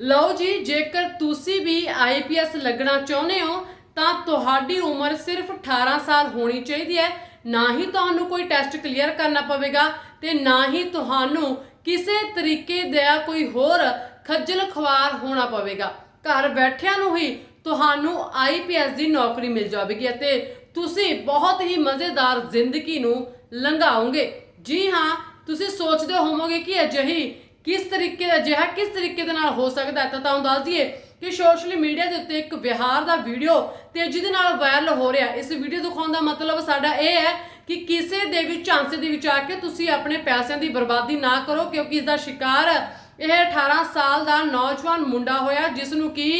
ਲਓ ਜੀ, ਜੇਕਰ ਤੁਸੀਂ ਵੀ ਆਈਪੀਐਸ ਲੱਗਣਾ ਚਾਹੁੰਦੇ ਹੋ, ਤਾਂ ਤੁਹਾਡੀ ਉਮਰ ਸਿਰਫ 18 ਸਾਲ ਹੋਣੀ ਚਾਹੀਦੀ ਹੈ। ਨਾ ਹੀ ਤੁਹਾਨੂੰ ਕੋਈ ਟੈਸਟ ਕਲੀਅਰ ਕਰਨਾ ਪਵੇਗਾ ਤੇ ਨਾ ਹੀ ਤੁਹਾਨੂੰ ਕਿਸੇ ਤਰੀਕੇ ਦਾ ਕੋਈ ਹੋਰ ਖੱਜਲ ਖਵਾਰ ਹੋਣਾ ਪਵੇਗਾ। ਘਰ ਬੈਠਿਆਂ ਨੂੰ ਹੀ ਤੁਹਾਨੂੰ ਆਈਪੀਐਸ ਦੀ ਨੌਕਰੀ ਮਿਲ ਜਾਵੇਗੀ ਅਤੇ ਤੁਸੀਂ ਬਹੁਤ ਹੀ ਮਜ਼ੇਦਾਰ ਜ਼ਿੰਦਗੀ ਨੂੰ ਲੰਘਾਓਗੇ। ਜੀ ਹਾਂ, ਤੁਸੀਂ ਸੋਚਦੇ ਹੋਵੋਗੇ ਕਿ ਅਜਿਹੀ ਕਿਸ ਤਰੀਕੇ ਅਜਿਹਾ ਕਿਸ ਤਰੀਕੇ ਦੇ ਨਾਲ ਹੋ ਸਕਦਾ ਹੈ? ਤਾਂ ਤੁਹਾਨੂੰ ਦੱਸ ਦਈਏ ਕਿ ਸੋਸ਼ਲ ਮੀਡੀਆ ਦੇ ਉੱਤੇ ਇੱਕ ਵਿਹਾਰ ਦਾ ਵੀਡੀਓ ਤੇਜ਼ੀ ਦੇ ਨਾਲ ਵਾਇਰਲ ਹੋ ਰਿਹਾ ਇਸ ਵੀਡੀਓ ਦਿਖਾਉਣ ਦਾ ਮਤਲਬ ਸਾਡਾ ਇਹ ਹੈ ਕਿ ਕਿਸੇ ਦੇ ਵੀ ਝਾਂਸੇ ਦੇ ਵਿੱਚ ਆ ਕੇ ਤੁਸੀਂ ਆਪਣੇ ਪੈਸਿਆਂ ਦੀ ਬਰਬਾਦੀ ਨਾ ਕਰੋ, ਕਿਉਂਕਿ ਇਸ ਦਾ ਸ਼ਿਕਾਰ ਇਹ 18 ਸਾਲ ਦਾ ਨੌਜਵਾਨ ਮੁੰਡਾ ਹੋਇਆ ਜਿਸ ਨੂੰ ਕਿ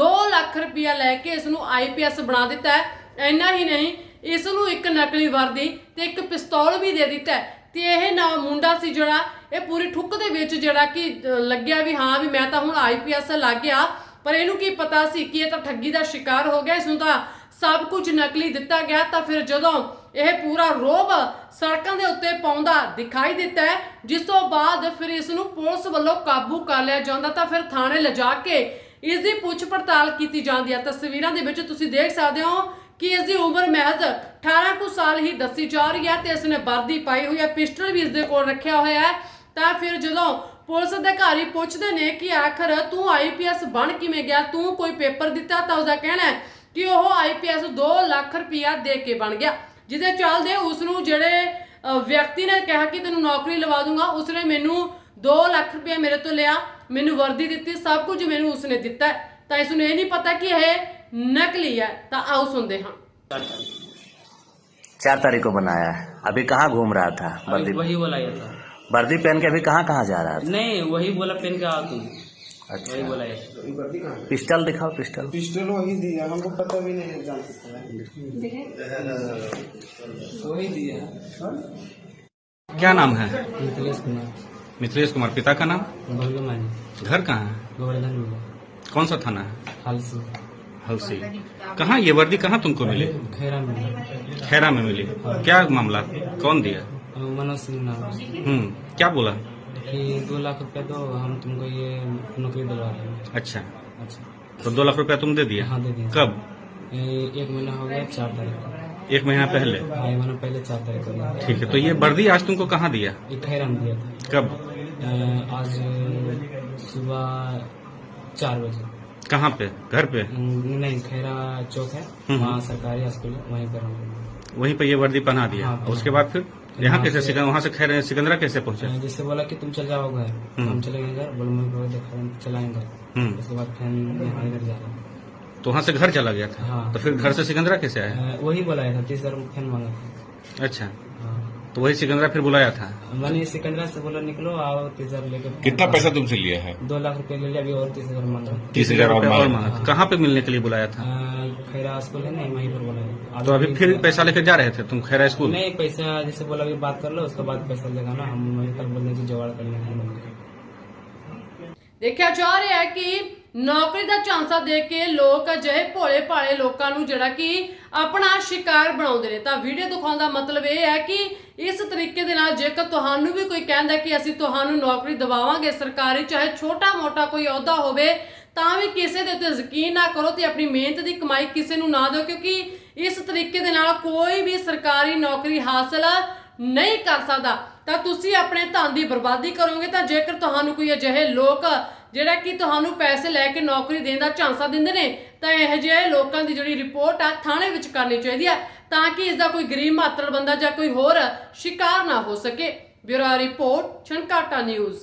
2 ਲੱਖ ਰੁਪਇਆ ਲੈ ਕੇ ਇਸ ਨੂੰ ਆਈਪੀਐਸ ਬਣਾ ਦਿੱਤਾ ਹੈ। ਇੰਨਾ ਹੀ ਨਹੀਂ ਇਸ ਨੂੰ ਇੱਕ ਨਕਲੀ ਵਰਦੀ ਤੇ ਇੱਕ ਪਿਸਤੌਲ ਵੀ ਦੇ ਦਿੱਤਾ ਤੇ ਇਹ ਨਾ ਮੁੰਡਾ ਸੀ ਜਿਹੜਾ, ਇਹ ਪੂਰੀ ਠੁੱਕ ਦੇ ਵਿੱਚ ਜਿਹੜਾ ਕਿ ਲੱਗਿਆ ਵੀ ਹਾਂ ਵੀ ਮੈਂ ਤਾਂ ਹੁਣ ਆਈਪੀਐਸ ਲੱਗ ਗਿਆ। ਪਰ ਇਹਨੂੰ ਕੀ ਪਤਾ ਸੀ ਕਿ ਇਹ ਤਾਂ ਠੱਗੀ ਦਾ ਸ਼ਿਕਾਰ ਹੋ ਗਿਆ ਇਸ ਨੂੰ ਤਾਂ ਸਭ ਕੁਝ ਨਕਲੀ ਦਿੱਤਾ ਗਿਆ, ਤਾਂ ਫਿਰ ਜਦੋਂ ਇਹ ਪੂਰਾ ਰੋਬ ਸੜਕਾਂ ਦੇ ਉੱਤੇ ਪਾਉਂਦਾ ਦਿਖਾਈ ਦਿੱਤਾ ਜਿਸ ਤੋਂ ਬਾਅਦ ਫਿਰ ਇਸ ਨੂੰ ਪੁਲਿਸ ਵੱਲੋਂ ਕਾਬੂ ਕਰ ਲਿਆ ਜਾਂਦਾ, ਤਾਂ ਫਿਰ ਥਾਣੇ ਲਿਜਾ ਕੇ ਇਸ ਦੀ ਪੁੱਛ ਪੜਤਾਲ ਕੀਤੀ ਜਾਂਦੀ ਹੈ। ਤਸਵੀਰਾਂ ਦੇ ਵਿੱਚ ਤੁਸੀਂ ਦੇਖ ਸਕਦੇ ਹੋ ਕਿ ਇਸ ਦੀ ਉਮਰ ਮਹਿਜ਼ 18 ਕੁ ਸਾਲ ਹੀ ਦੱਸੀ ਜਾ ਰਹੀ ਹੈ ਤੇ ਇਸ ਨੇ ਵਰਦੀ ਪਾਈ ਹੋਈ ਹੈ, ਪਿਸਟਲ ਵੀ ਇਸ ਦੇ ਕੋਲ ਰੱਖਿਆ ਹੋਇਆ ਹੈ। ਤਾਂ ਫਿਰ ਜਦੋਂ ਪੁਲਿਸ ਅਧਿਕਾਰੀ ਪੁੱਛਦੇ ਨੇ ਕਿ ਆਖਰ ਤੂੰ ਆਈਪੀਐਸ ਬਣ ਕਿਵੇਂ ਗਿਆ, ਤੂੰ ਕੋਈ ਪੇਪਰ ਦਿੱਤਾ ਤਾਂ ਉਹਦਾ ਕਹਿਣਾ ਹੈ ਕਿ ਉਹ ਆਈਪੀਐਸ 2 ਲੱਖ ਰੁਪਇਆ ਦੇ ਕੇ ਬਣ ਗਿਆ। ਜਿਹਦੇ ਚੱਲਦੇ ਉਸ ਨੂੰ ਜਿਹੜੇ ਵਿਅਕਤੀ ਨੇ ਕਿਹਾ ਕਿ ਤੈਨੂੰ ਨੌਕਰੀ ਲਵਾ ਦੂੰਗਾ, ਉਸਨੇ ਮੈਨੂੰ 2 ਲੱਖ ਰੁਪਇਆ ਮੇਰੇ ਤੋਂ ਲਿਆ, ਮੈਨੂੰ ਵਰਦੀ ਦਿੱਤੀ, ਸਭ ਕੁਝ ਮੈਨੂੰ ਉਸਨੇ ਦਿੱਤਾ ਤਾਂ ਇਸ ਨੂੰ ਇਹ ਨਹੀਂ ਪਤਾ ਕਿ ਇਹ नकली है तो आओ सुनते हाँ। चार तारीख को बनाया है। अभी कहाँ घूम रहा था बर्दी? वही बोला था। वर्दी पहन के अभी कहाँ कहाँ जा रहा था? नहीं वही बोला पहन के आओ तुम। अच्छा। वही बोला ये। पिस्टल दिखाओ पिस्टल। पिस्टल वही दिया हमको पता भी नहीं जान वही दिया हाँ? क्या नाम है? मिथिलेश कुमार। मिथिलेश कुमार पिता का नाम? घर कहाँ है? कौन सा थाना है? हाल से कहाँ ये वर्दी कहाँ तुमको मिली? खैरा मिला खैरा में मिली। क्या मामला? कौन दिया? मनोज सिंह नाम। हम्म क्या बोला? कि दो लाख रुपया दो हम तुमको ये नौकरी दिलवा रहे अच्छा। अच्छा। तो दो लाख रुपया तुम दे दिया हाँ दे दिया कब? एक महीना हो गया चार तारीख को। एक महीना पहले? हाँ एक महीना पहले चार तारीख को। ठीक है तो ये वर्दी आज तुमको कहाँ दिया? खैरा में दिया कब? आज सुबह चार बजे। कहाँ पे? घर पे? नहीं खैरा चौक है। हम्म। वहाँ सरकारी स्कूल वहीं पर हम वहीं पे ये वर्दी पहना दिया। हाँ, उसके बाद फिर? यहाँ कैसे सिकंदरा वहाँ से खैर सिकंदरा कैसे पहुँचे? जिससे बोला कि तुम चल जाओ घर। हम्म। हम चलेंगे घर बोलो मैं देखा चलाएँगे हम्म। उसके बाद फिर यहाँ इधर जा रहे हैं। तो वहाँ से घर चला गया था? हाँ। तो फिर घर से सिकंदरा कैसे आया? वही बोला था तीस हज़ार फ़ैन मांगा था। अच्छा। हाँ तो वही सिकंदरा फिर बुलाया था। मैंने सिकंदरा से बोला निकलो आओ तीस हज़ार लेकर कितना पैसा तुमसे लिया है? दो लाख रुपए ले लिया अभी और तीस हज़ार मांगा तीस हज़ार और मांगा कहाँ पे मिलने के लिए बुलाया था? खैरा स्कूल है ना वहीं पर बोला तो अभी फिर पैसा लेकर जा रहे थे तुम खैरा स्कूल? नहीं पैसा जैसे बोला अभी बात कर लो उसके बाद पैसा लेगा ना हम वहीं पर बोलने की जुगाड़ कर लेंगे ਦੇਖਿਆ ਜਾ ਰਿਹਾ ਹੈ ਕਿ ਨੌਕਰੀ ਦਾ ਝਾਂਸਾ ਦੇ ਕੇ ਲੋਕ ਅਜਿਹੇ ਭੋਲੇ ਭਾਲੇ ਲੋਕਾਂ ਨੂੰ ਜਿਹੜਾ ਕਿ ਆਪਣਾ ਸ਼ਿਕਾਰ ਬਣਾਉਂਦੇ ਨੇ। ਤਾਂ ਵੀਡੀਓ ਦਿਖਾਉਣ ਦਾ ਮਤਲਬ ਇਹ ਹੈ ਕਿ ਇਸ ਤਰੀਕੇ ਦੇ ਨਾਲ ਜੇਕਰ ਤੁਹਾਨੂੰ ਵੀ ਕੋਈ ਕਹਿੰਦਾ ਕਿ ਅਸੀਂ ਤੁਹਾਨੂੰ ਨੌਕਰੀ ਦਿਵਾਵਾਂਗੇ ਸਰਕਾਰੀ, ਚਾਹੇ ਛੋਟਾ-ਮੋਟਾ ਕੋਈ ਅਹੁਦਾ ਹੋਵੇ, ਤਾਂ ਵੀ ਕਿਸੇ ਦੇ ਉੱਤੇ ਯਕੀਨ ਨਾ ਕਰੋ ਤੇ ਆਪਣੀ ਮਿਹਨਤ ਦੀ ਕਮਾਈ ਕਿਸੇ ਨੂੰ ਨਾ ਦਿਓ, ਕਿਉਂਕਿ ਇਸ ਤਰੀਕੇ ਦੇ ਨਾਲ ਕੋਈ ਵੀ ਸਰਕਾਰੀ ਨੌਕਰੀ ਹਾਸਲ ਨਹੀਂ ਕਰ ਸਕਦਾ। ਤਾਂ ਤੁਸੀਂ ਆਪਣੇ ਧਨ ਦੀ ਬਰਬਾਦੀ ਕਰੋਗੇ ਤਾਂ ਜੇਕਰ ਤੁਹਾਨੂੰ ਕੋਈ ਅਜਿਹੇ ਲੋਕ, ਜਿਹੜਾ ਕਿ ਤੁਹਾਨੂੰ ਪੈਸੇ ਲੈ ਕੇ ਨੌਕਰੀ ਦੇਣ ਦਾ ਝਾਂਸਾ ਦਿੰਦੇ ਨੇ, ਤਾਂ ਇਹੋ ਜਿਹੇ ਲੋਕਾਂ ਦੀ ਜਿਹੜੀ ਰਿਪੋਰਟ ਆ ਥਾਣੇ ਵਿੱਚ ਕਰਨੀ ਚਾਹੀਦੀ ਹੈ ਤਾਂ ਕਿ ਇਸ ਦਾ ਕੋਈ ਗਰੀਬ ਮਾਤਰ ਬੰਦਾ ਜਾਂ ਕੋਈ ਹੋਰ ਸ਼ਿਕਾਰ ਨਾ ਹੋ ਸਕੇ। Bureau report, Chhankata news.